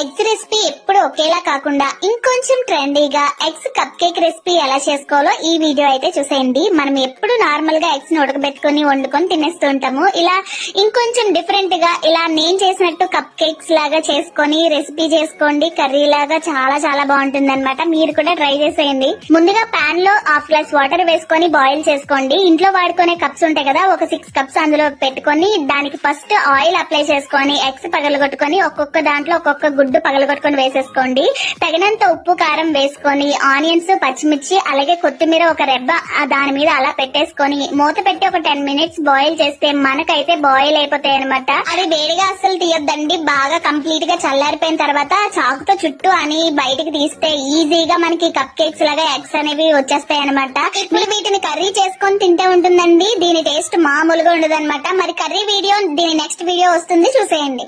Eggs recipe ఎప్పుడు ఒకేలా కాకుండా ఇంకొంచెం ట్రెండీగా ఎగ్స్ కప్ కేక్ రెసిపీ ఎలా చేసుకోవాలో ఈ వీడియో అయితే చూసేయండి. మనం ఎప్పుడు నార్మల్గా ఎగ్స్ని ఉడకబెట్టుకుని వండుకొని తినేస్తూ ఉంటాము. ఇలా ఇంకొంచెం డిఫరెంట్గా ఇలా నేను చేసినట్టు కప్ కేక్స్ లాగా చేసుకొని రెసిపీ చేసుకోండి. కర్రీ లాగా చాలా చాలా బాగుంటుంది అనమాట మీరు కూడా ట్రై చేసేయండి. ముందుగా పాన్లో హాఫ్ గ్లాస్ వాటర్ వేసుకొని బాయిల్ చేసుకోండి. ఇంట్లో వాడుకునే కప్స్ ఉంటాయి కదా ఒక సిక్స్ కప్స్ అందులో పెట్టుకొని దానికి ఫస్ట్ ఆయిల్ అప్లై చేసుకొని ఎగ్స్ పగలగొట్టుకొని ఒక్కొక్క దాంట్లో ఒక్కొక్క గుడ్ గుడ్డు పగలగొట్టుకొని వేసేసుకోండి. తగినంత ఉప్పు కారం వేసుకొని ఆనియన్స్ పచ్చిమిర్చి అలాగే కొత్తిమీర ఒక రెబ్బ ఆ దాని మీద అలా పెట్టేసుకొని మూత పెట్టి ఒక టెన్ మినిట్స్ బాయిల్ చేస్తే మనకైతే బాయిల్ అయిపోతాయి అనమాట అది వేడిగా అసలు తీయొద్దండి. బాగా కంప్లీట్గా చల్లారిపోయిన తర్వాత చాకుతో చుట్టూ అని బయటికి తీస్తే ఈజీగా మనకి కప్ కేక్స్ లాగా ఎగ్స్ అనేవి వచ్చేస్తాయి అనమాట మీరు వీటిని కర్రీ చేసుకొని తింటే ఉంటుందండి. దీని టేస్ట్ మామూలుగా ఉండదు మరి కర్రీ వీడియో దీని నెక్స్ట్ వీడియో వస్తుంది. చూసేయండి.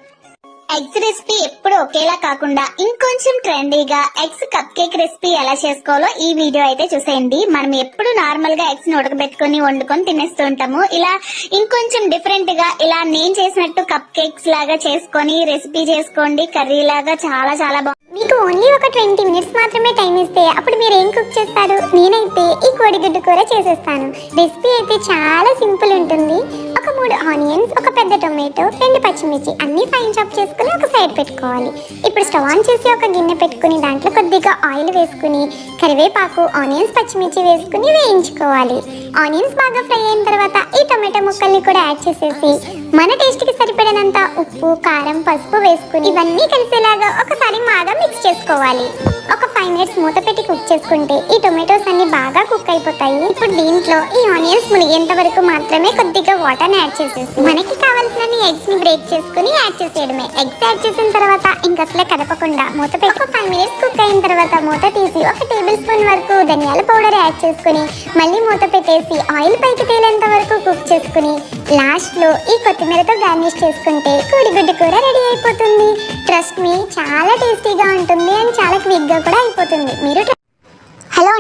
ఎగ్స్ రెసిపీ ఎప్పుడు ఒకేలా కాకుండా ఇంకొంచెం ట్రెండీగా ఎగ్స్ కప్ కేక్ రెసిపీ ఎలా చేసుకోవాలో ఈ వీడియో అయితే చూసేయండి. మనం ఎప్పుడు నార్మల్గా ఎగ్స్ని ఉడకబెట్టుకుని వండుకొని తినేస్తూ ఉంటాము. ఇలా ఇంకొంచెం డిఫరెంట్గా ఇలా నేను చేసినట్టు కప్ కేక్స్ లాగా చేసుకొని రెసిపీ చేసుకోండి. కర్రీ లాగా చాలా చాలా బాగుంది మీకు ఓన్లీ ఒక ట్వంటీ మినిట్స్ మాత్రమే టైం ఇస్తే అప్పుడు మీరు ఏం కుక్ చేస్తారు? నేనైతే ఈ కోడిగుడ్డు కూర చేసేస్తాను. రెసిపీ అయితే చాలా సింపుల్ ఉంటుంది. ఒక మూడు ఆనియన్స్ ఒక పెద్ద టొమాటో రెండు పచ్చిమిర్చి అన్ని ఫైన్ చాప్ చేసుకుని ఒక సైడ్ పెట్టుకోవాలి. ఇప్పుడు స్టవ్ ఆన్ చేసి ఒక గిన్నె పెట్టుకుని దాంట్లో కొద్దిగా ఆయిల్ వేసుకుని కరివేపాకు ఆనియన్స్ పచ్చిమిర్చి వేసుకుని వేయించుకోవాలి. ఆనియన్స్ బాగా ఫ్రై అయిన తర్వాత ఈ టొమాటో ముక్కల్ని కూడా యాడ్ చేసేసి మన టేస్ట్కి సరిపడినంత ఉప్పు కారం పసుపు వేసుకుని ఇవన్నీ కలిసేలాగా ఒకసారి బాగా మిక్స్ చేసుకోవాలి. ఒక ఫైవ్ మినిట్స్ మూత పెట్టి కుక్ చేసుకుంటే ఈ టొమాటోస్ అన్ని బాగా కుక్ అయిపోతాయి. ఇప్పుడు దీంట్లో ఈ ఆనియన్స్ మునిగేంత వరకు మాత్రమే కొద్దిగా వాటర్ని యాడ్ చేసేసి మనకి కావాల్సిన ఎగ్స్ని బ్రేక్ చేసుకుని యాడ్ చేసేయడమే. ఎగ్స్ యాడ్ చేసిన తర్వాత ఇంకా అసలే కదపకుండా మూత పెట్టి ఒక ఫైవ్ మినిట్స్ కుక్ అయిన తర్వాత మూత తీసి ఒక టేబుల్ స్పూన్ వరకు ధనియాల పౌడర్ యాడ్ చేసుకుని మళ్ళీ మూత పెట్టేసి ఆయిల్ పైకి తేలేంత వరకు కుక్ చేసుకుని లాస్ట్లో ఈ కొత్తిమీరతో గార్నిష్ చేసుకుంటే కోడిగుడ్డు కూర రెడీ అయిపోతుంది. ట్రస్ట్ మీ చాలా టేస్టీగా ఉంటుంది అండ్ చాలా క్విక్గా కూడా అయిపోతుంది. మీరు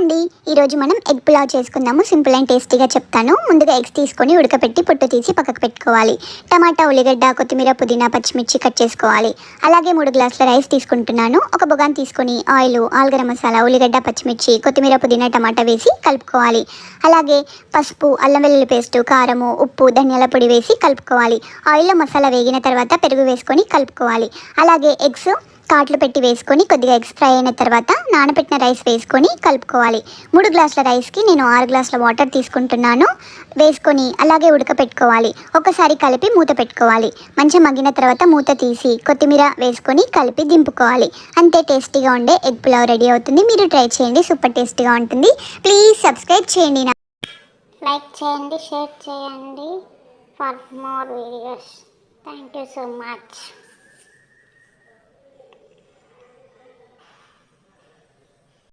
అండి ఈరోజు మనం ఎగ్ పులావ్ చేసుకుందాము. సింపుల్ అండ్ టేస్టీగా చెప్తాను. ముందుగా ఎగ్స్ తీసుకొని ఉడకపెట్టి పొట్టు తీసి పక్కకు పెట్టుకోవాలి. టమాటా ఉల్లిగడ్డ కొత్తిమీర పుదీనా పచ్చిమిర్చి కట్ చేసుకోవాలి. అలాగే మూడు గ్లాసుల రైస్ తీసుకుంటున్నాను. ఒక బొగాన్ తీసుకొని ఆయిల్ ఆల్గరం మసాలా ఉల్లిగడ్డ పచ్చిమిర్చి కొత్తిమీర పుదీనా టమాటా వేసి కలుపుకోవాలి. అలాగే పసుపు అల్లం వెల్లుల్లి పేస్ట్ కారము ఉప్పు ధనియాల పొడి వేసి కలుపుకోవాలి. ఆయిల్లో మసాలా వేగిన తర్వాత పెరుగు వేసుకొని కలుపుకోవాలి. అలాగే ఎగ్స్ కాట్లు పెట్టి వేసుకొని కొద్దిగా ఎగ్స్ ఫ్రై అయిన తర్వాత నానబెట్టిన రైస్ వేసుకొని కలుపుకోవాలి. మూడు గ్లాసుల రైస్కి నేను ఆరు గ్లాసుల వాటర్ తీసుకుంటున్నాను. వేసుకొని అలాగే ఉడకపెట్టుకోవాలి. ఒకసారి కలిపి మూత పెట్టుకోవాలి. మంచిగా మగ్గిన తర్వాత మూత తీసి కొత్తిమీర వేసుకొని కలిపి దింపుకోవాలి. అంతే టేస్టీగా ఉండే ఎగ్ పులావ్ రెడీ అవుతుంది. మీరు ట్రై చేయండి. సూపర్ టేస్టీగా ఉంటుంది. ప్లీజ్ సబ్స్క్రైబ్ చేయండి. నా లైక్ చేయండి షేర్ చేయండి. For more videos. Thank you so much.